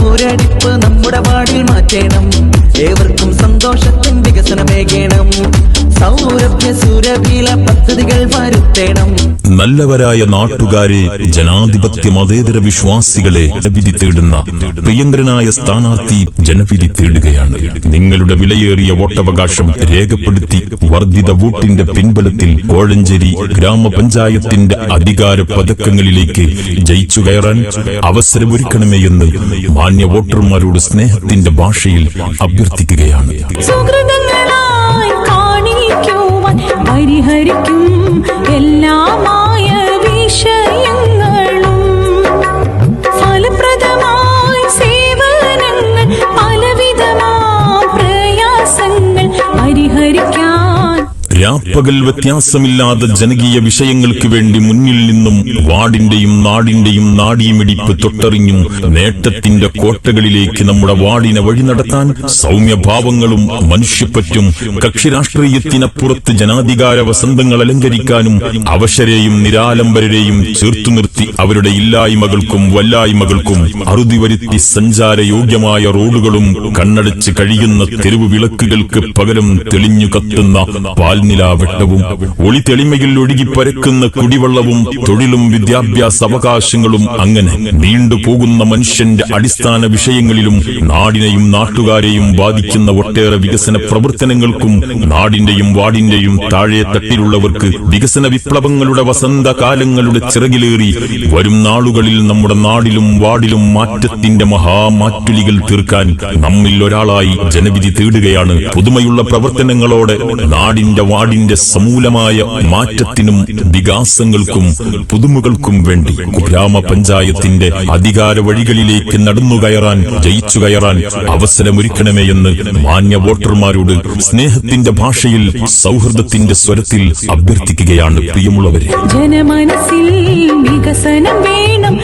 മുരടിപ്പ് നമ്മുടെ പാടിൽ മാറ്റേണം. ഏവർക്കും സന്തോഷത്തിൻ വികസനമേകണം. സൗരഭ്യ സുരഭില പദ്ധതികൾ വരുത്തണം. നല്ലവരായ നാട്ടുകാരെ ജനാധിപത്യ മതേതര വിശ്വാസികളെ ജനവിധി തേടുന്ന പ്രിയങ്കരനായ സ്ഥാനാർത്ഥി ജനവിധി തേടുകയാണ്. നിങ്ങളുടെ വിലയേറിയ വോട്ടവകാശം രേഖപ്പെടുത്തി വർദ്ധിത വോട്ടിന്റെ പിൻബലത്തിൽ കോഴഞ്ചേരി ഗ്രാമപഞ്ചായത്തിന്റെ അധികാര പതക്കങ്ങളിലേക്ക് ജയിച്ചു കയറാൻ അവസരമൊരുക്കണമേ എന്ന് മാന്യ വോട്ടർമാരോട് സ്നേഹത്തിന്റെ ഭാഷയിൽ അഭ്യർത്ഥിക്കുകയാണ്. American രാപ്പകൽ വ്യത്യാസമില്ലാതെ ജനകീയ വിഷയങ്ങൾക്ക് വേണ്ടി മുന്നിൽ നിന്നും വാർഡിന്റെയും നാടിന്റെയും നാടിയുമിടിപ്പ് തൊട്ടറിഞ്ഞും നേട്ടത്തിന്റെ കോട്ടകളിലേക്ക് നമ്മുടെ വാർഡിനെ വഴി നടത്താൻ സൗമ്യഭാവങ്ങളും മനുഷ്യപ്പറ്റും കക്ഷിരാഷ്ട്രീയത്തിനപ്പുറത്ത് ജനാധികാര വസന്തങ്ങൾ അലങ്കരിക്കാനും അവശരെയും നിരാലംബരെയും ചേർത്തു നിർത്തി അവരുടെ ഇല്ലായ്മകൾക്കും വല്ലായ്മകൾക്കും അറുതി വരുത്തി സഞ്ചാരയോഗ്യമായ റോഡുകളും കണ്ണടച്ച് കഴിയുന്ന തെരുവ് വിളക്കുകൾക്ക് പകരം തെളിഞ്ഞു കത്തുന്ന പാൽനിലാവെട്ടവും ഒളി തെളിമയിൽ ഒഴുകി പരക്കുന്ന കുടിവെള്ളവും തൊഴിലും വിദ്യാഭ്യാസ അവകാശങ്ങളും അങ്ങനെ നീണ്ടുപോകുന്ന മനുഷ്യന്റെ അടിസ്ഥാന വിഷയങ്ങളിലും നാടിനെയും നാട്ടുകാരെയും ബാധിക്കുന്ന ഒട്ടേറെ വികസന പ്രവർത്തനങ്ങൾക്കും നാടിന്റെയും വാടിന്റെയും താഴെ തട്ടിലുള്ളവർക്ക് വികസന വിപ്ലവങ്ങളുടെ വസന്തകാലങ്ങളുടെ ചിറകിലേറി വരും നാളുകളിൽ നമ്മുടെ നാടിലും വാടിലും മാറ്റത്തിന്റെ മഹാമാറ്റുലികൾ തീർക്കാൻ നമ്മിൽ ഒരാളായി ജനവിധി തേടുകയാണ്. പുതുമയുള്ള പ്രവർത്തനങ്ങളോടെ നാടിന്റെ വാർഡിന്റെ സമൂലമായ മാറ്റത്തിനും വികാസങ്ങൾക്കും പുതുമകൾക്കും വേണ്ടി ഗ്രാമപഞ്ചായത്തിന്റെ അധികാര വഴികളിലേക്ക് നടന്നു കയറാൻ ജയിച്ചു കയറാൻ അവസരമൊരുക്കണമേ എന്ന് മാന്യ വോട്ടർമാരോട് സ്നേഹത്തിന്റെ ഭാഷയിൽ സൗഹൃദത്തിന്റെ സ്വരത്തിൽ അഭ്യർത്ഥിക്കുകയാണ് പ്രിയമുള്ളവരെ. ജനമനസ്സിൽ വികസനം വേണം.